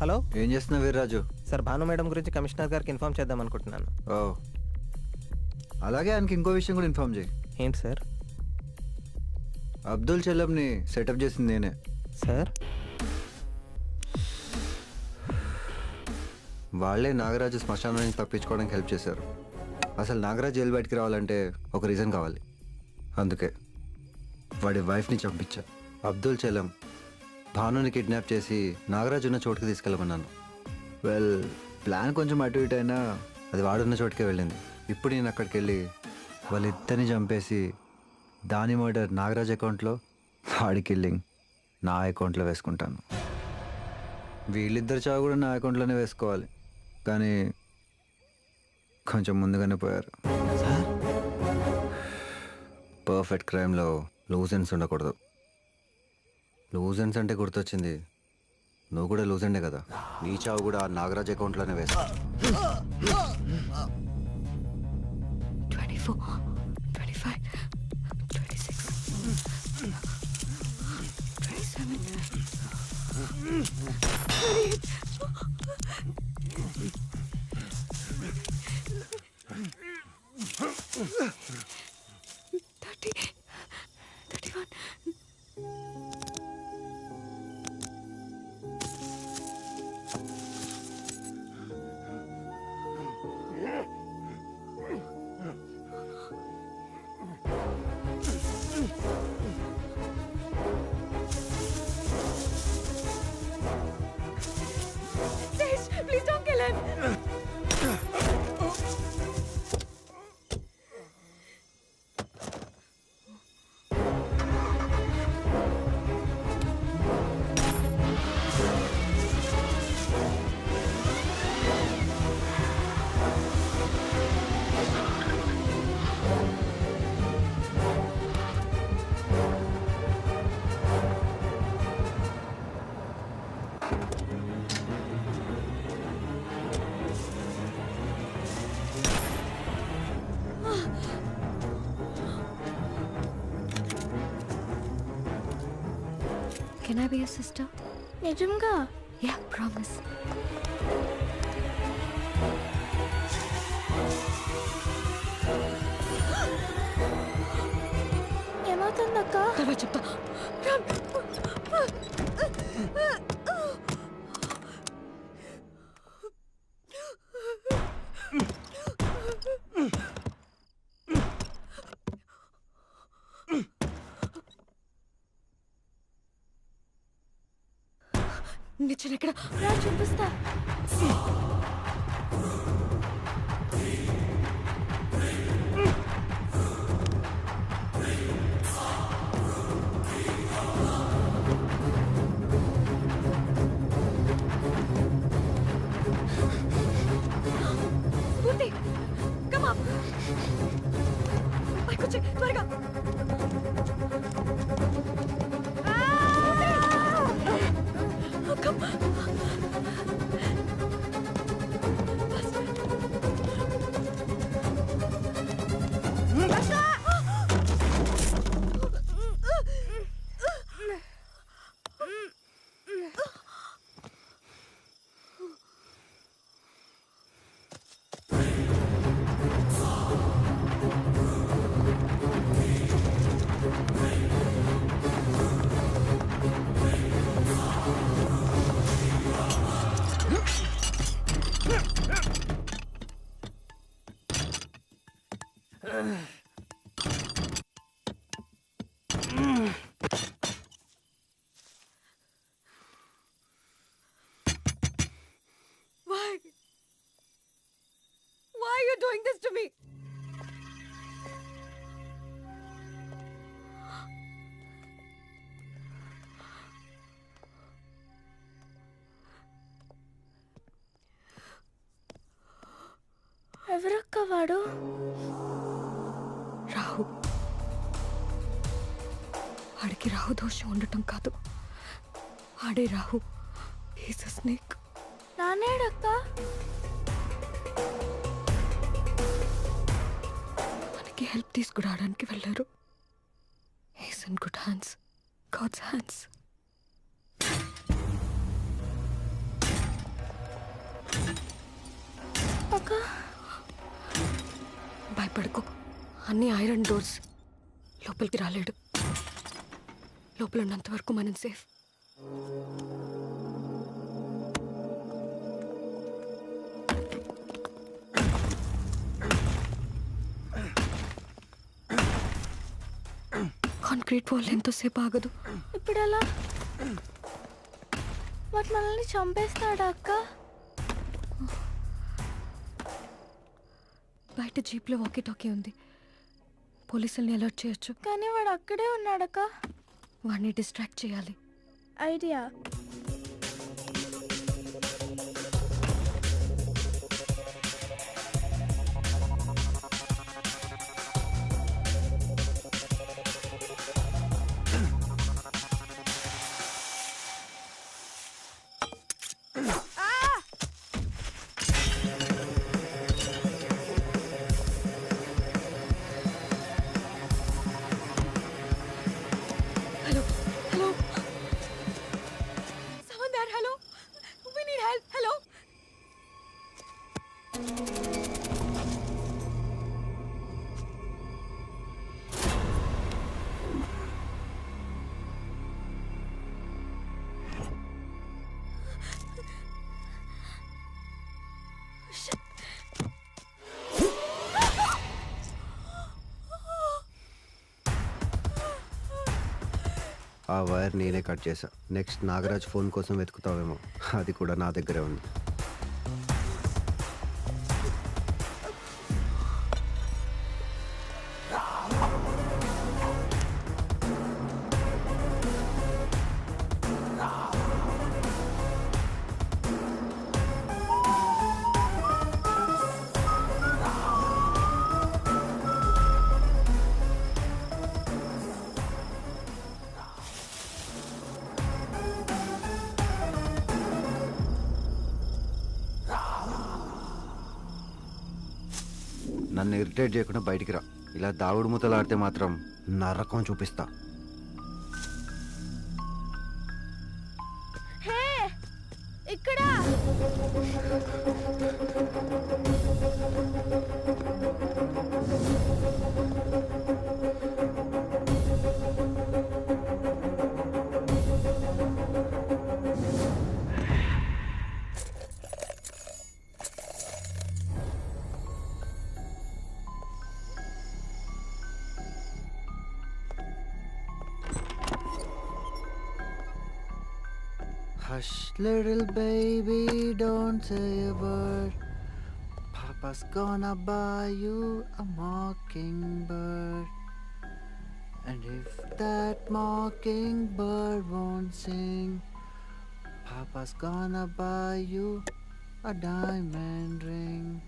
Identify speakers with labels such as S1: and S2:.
S1: Hello?
S2: ఏం చేస్తున్నావు Veerraju?
S1: Sir Bhanu madam గురించి కమిషనర్ గారికి ఇన్ఫార్మ్ చేద్దాం అనుకుంటున్నాను.
S2: ఓ. అలాగే ఆయనకి ఇంకో విషయం కూడా ఇన్ఫార్మ్ చేయి.
S1: ఏంటి సార్?
S2: అబ్దుల్ చెల్లంని సెటప్ చేసింది నేనే.
S1: సార్?
S2: వాళ్ళే నాగరాజు శ్మశానం నుంచి తప్పించుకోవడానికి హెల్ప్ చేశారు. అసలు నాగరాజు జైలు బయటికి రావాలంటే ఒక రీజన్ కావాలి. అందుకే. వాడి వైఫ్ని చంపించా. అబ్దుల్ చెల్లం భానుని కిడ్నాప్ చేసి నాగరాజు ఉన్న చోటుకి తీసుకెళ్ళమన్నాను. వెల్ ప్లాన్ కొంచెం అటు ఇటు అయినా అది వాడున్న చోటుకే వెళ్ళింది. ఇప్పుడు నేను అక్కడికి వెళ్ళి వాళ్ళిద్దరిని చంపేసి దాని మర్డర్ నాగరాజ్ అకౌంట్లో వాడి కిల్లింగ్ నా అకౌంట్లో వేసుకుంటాను. వీళ్ళిద్దరు చావు కూడా నా అకౌంట్లోనే వేసుకోవాలి. కానీ కొంచెం ముందుగానే పోయారు. పర్ఫెక్ట్ క్రైమ్లో లూజెన్స్ ఉండకూడదు. లూజెన్స్ అంటే గుర్తొచ్చింది. నువ్వు కూడా లూజెండే కదా? నీ చావు కూడా ఆ నాగరాజ్ అకౌంట్లోనే వేసుకో
S3: twenty God. Can I be your sister?
S4: నిజంగా
S3: Yeah, promise.
S4: ఏమవుతుందక్క
S3: చెప్తా నిచ్చెన ఎక్కడ?
S4: చూపిస్తా. వాడు
S3: రాహు. ఆడికి రాహు దోషం ఉండటం కాదు. ఆడే రాహు. హీస్ స్నేక్
S4: నానేడక్క
S3: మనకి హెల్ప్ తీసుకురావడానికి వెళ్ళారు. He's in good hands god's hands
S4: అక్క
S3: పడుకో. అన్ని ఐరన్ డోర్స్ లోపలికి రాలేడు. లోపల ఉన్నంత వరకు మనం సేఫ్ కాంక్రీట్ వాల్ ఎంతోసేపు ఆగదు.
S4: ఇప్పుడు ఎలా మనల్ని చంపేస్తాడా అక్క?
S3: బయట జీప్లో వాకీ టాకీ ఉంది. పోలీసుల్ని అలర్ట్ చేయొచ్చు.
S4: కానీ వాడు అక్కడే ఉన్నాడక్క.
S3: వాడిని డిస్ట్రాక్ట్ చేయాలి.
S4: Idea.
S3: We need help. Hello?
S2: ఆ వైర్ నేనే కట్ చేశా. నెక్స్ట్ నాగరాజ్ ఫోన్ కోసం వెతుకుతావేమో. అది కూడా నా దగ్గరే ఉంది. నన్ను ఇరిటేట్ చేయకుండా బయటికి రా. ఇలా దాగుడు మూతలు ఆడితే మాత్రం నరకం చూపిస్తా.
S4: ఇక్కడ.
S2: Hush, little baby, don't say a word. Papa's gonna buy you a mockingbird. And if that mockingbird won't sing, Papa's gonna buy you a diamond ring.